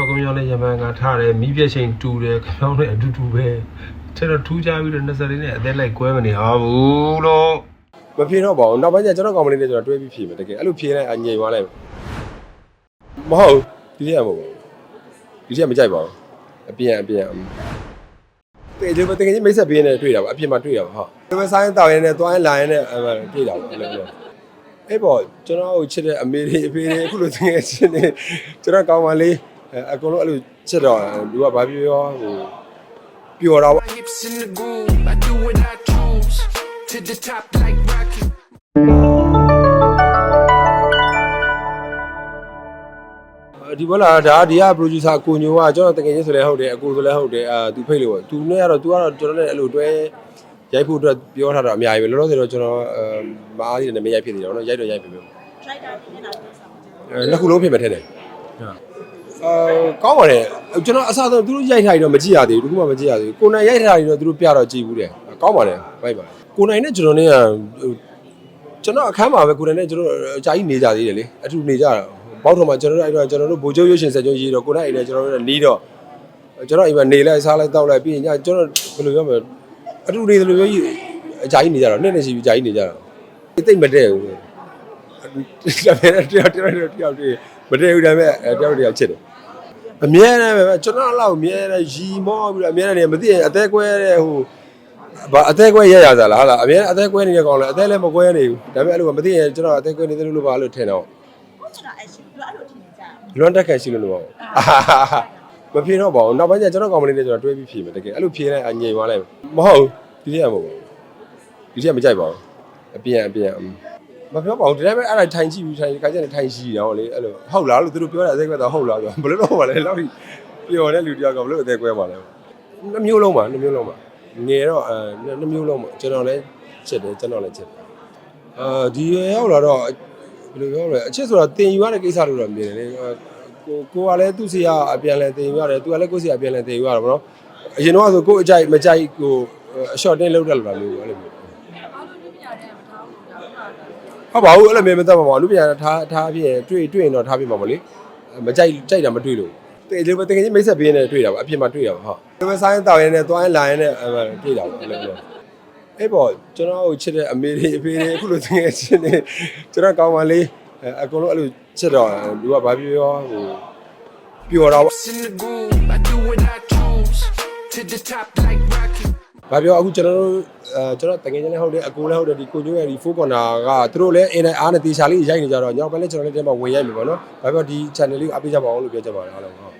စောက်ကမြောင်းနဲ့ရမန်ကထားတယ်မိပြည့်ချိန်တူတယ်ခေါင်းနဲ့အတူတူပဲကျွန်တော်ထူးခြားပြီးတော့20လေးနဲ့အသက်လိုက်ကွဲမနေအောင်ဘူးလို့မဖြေတော့ပါဘူးနောက်ပိုင်းကျကျွန်တော်ကောင်မလေးနဲ့ကျွန်တော်တွဲပြီးဖြေမယ်တကယ်အဲ့လိုဖြေလိုက်အငြိမ်သွားလိုက်မဟုတ်ဘူးဒီနေ့ကမဟုတ်ဘူးဒီနေ့ကမကြိုက်ပါဘူးအပြင်အပြင်တေဒီမတကယ်ကြီးမိတ်ဆက်ပေးနေတွေ့တာပါအပြင်မှာတွေ့တာပါဟုတ်ဒီမဆိုင်တောက်ရင်းနဲ့သွားရင်လာရင်နဲ့အဲ့မှာတွေ့တာပါအဲ့လိုမျိုးအဲ့ပေါ့ကျွန်တော်ကိုချစ်တဲ့အမေတွေအဖေတွေအခုလိုသင်ငယ်ချင်းတွေကျွန်တော်ကောင်မလေး အကုန်လုံးအဲ့လိုချစ်တော့လူကဘာပြောပြောဟိုပျော်တာပေါ့ My hips in the groove, I do what I choose. To the top like Rocky. ဒီဘောလာဒါဒီက producer ကိုညိုကကျွန်တော်တကယ်ချင်းဆိုလဲဟုတ်တယ်အကိုဆိုလဲဟုတ်တယ်အာသူဖိတ်လို့ပေါ့သူနဲ့ကတော့ तू ကတော့ကျွန်တော်နဲ့အဲ့လိုတွဲရိုက်ဖို့အတွက်ပြောထားတာအများကြီးပဲလောလောဆယ်တော့ကျွန်တော်အမ်မအားသေးတယ်မရိုက်ဖြစ်သေးတယ်เนาะရိုက်တော့ရိုက်ပြီမျိုး driver ဖြစ်နေတာလို့ဆိုမှာ အဲနှစ်ခုလုံးဖြစ်မယ်ထင်တယ် အာကောင်းပါတယ်ကျွန်တော်အစားဆုံးသူတို့ရိုက်ထားရင်တော့မကြည့်ရသေးဘူးတခုမှမကြည့်ရသေးဘူးကိုနိုင်ရိုက်ထားရင်တော့သူတို့ပြတော့ကြည့်ဘူးတယ်ကောင်းပါတယ်ဘိုက်ပါကိုနိုင်နဲ့ကျွန်တော်နဲ့ကကျွန်တော်အခန်းမှာပဲကိုနိုင်နဲ့ကျွန်တော်အကြာကြီးနေကြသေးတယ်လေအထူနေကြတာပေါက်တော်မှာကျွန်တော်တို့အဲ့တော့ကျွန်တော်တို့ဗိုလ်ချုပ်ရွှေရှင်ဆက်ကျုံရေးတော့ကိုနိုင်အိမ်နဲ့ကျွန်တော်တို့နီးတော့ကျွန်တော်အိမ်မှာနေလိုက်စားလိုက်တောက်လိုက်ပြီးရင်ညကျွန်တော်ဘယ်လိုပြောမလဲအထူနေတယ်လို့ပြောကြီးအကြာကြီးနေကြတော့နှစ်နှစ်ရှိပြီအကြာကြီးနေကြတော့တိတ်မတည့်ဘူးဒါပေမဲ့တယောက်တယောက်တယောက်တယောက်တည်းမတည့်ဘူးဒါပေမဲ့တယောက်တယောက်ချစ်တယ် အမြဲတမ်းပဲကျွန်တော်လောက်အမြဲတမ်းရီမောပြီးတော့အမြဲတမ်းနေမသိရင်အသေးကွဲတဲ့ဟိုဘာအသေးကွဲရရစားလားဟာလားအမြဲအသေးကွဲနေတဲ့ကောင်လည်းအသေးလည်းမကွဲနေဘူးဒါပေမဲ့အဲ့လိုမသိရင်ကျွန်တော်အသေးကွဲနေတယ်လို့ပါလို့ထင်တော့ဟုတ်ချင်တာအဲ့ရှိလို့အဲ့လိုထင်နေကြတာလွန်တက်ခံရှိလို့လို့ပေါ့မဖြေတော့ပါဘူးနောက်ပိုင်းကျကျွန်တော်ကောင်မလေးနဲ့ကျွန်တော်တွဲပြီးဖြေမယ်တကယ်အဲ့လိုဖြေလိုက်အငြိမ်သွားလိုက်မဟုတ်ဘူးဒီနေ့ကမဟုတ်ဘူးဒီနေ့ကမကြိုက်ပါဘူးအပြင်အပြင် မပြောပါဘူးဒီတိုင်းပဲအဲ့ဒါထိုင်ကြည့်ပြီးထိုင်ခါကျရင်ထိုင်ရှိတော့လေအဲ့လိုဟုတ်လားလို့သူတို့ပြောတာအသေးကွဲတော့ဟုတ်လားဆိုဘယ်လိုတော့ပါလဲလောက်ပြီးပျော်တဲ့လူတယောက်ကဘယ်လိုအသေးကွဲပါလဲနှမျိုးလုံးပါနှမျိုးလုံးပါငယ်တော့အဲနှမျိုးလုံးပါကျွန်တော်လည်းချစ်တယ်ကျွန်တော်လည်းချစ်တယ်အာဒီရောက်လာတော့ဘယ်လိုပြောလဲအချစ်ဆိုတာတင်ယူရတဲ့ကိစ္စလို့တော့မြင်တယ်လေကိုကိုကလည်းသူ့စီကအပြန်လဲတင်ယူရတယ်သူကလည်းကိုယ့်စီကအပြန်လဲတင်ယူရတာပေါ့နော်အရင်တော့ဆိုကိုယ့်အကြိုက်မကြိုက်ကိုအရှော့တင်းလောက်တယ်လို့လားမျိုးအဲ့လိုမျိုး ဟုတ်ပါဘူးအဲ့လိုမျိုးမတတ်ပါဘူးအလူပြန်ထားထားပြည့်တွေ့တွေ့ရင်တော့ထားပြမှာပေါ့လေမကြိုက်ကြိုက်တာမတွေ့လို့တေဒီမတကယ်ကြီးမိတ်ဆက်ပေးနေတွေ့တာပါအပြင်မှာတွေ့တာပါဟုတ်ဒီမဆိုင်တောက်ရင်းနဲ့သွားရင်လာရင်နဲ့အဲ့မှာတွေ့တာပါအဲ့လိုမျိုးအဲ့ပေါ့ကျွန်တော်ကိုချစ်တဲ့အမေတွေအဖေတွေအခုလိုသင်ငယ်ချင်းတွေကျွန်တော်ကောင်းပါလေအကုန်လုံးအဲ့လိုချစ်တော့လူကဘာပြောပြောဟိုပျော်တာပေါ့ ဘာပြောအခုကျွန်တော်တို့ကျွန်တော်တကယ်ချင်းလည်းဟုတ်တယ်အကိုလည်းဟုတ်တယ်ဒီကိုညိုရဲ့ဒီ4 corner ကသူတို့လည်းအင်တိုင်းအားနဲ့တေချာလေးရိုက်နေကြတော့ညောင်ပိုင်းလည်းကျွန်တော်လည်းတဲမှာဝင်ရိုက်ပြီပေါ့နော်ဘာပြောဒီ channel လေးကိုအပိကြပါအောင်လို့ပြောချင်ပါတယ်အားလုံးဟုတ်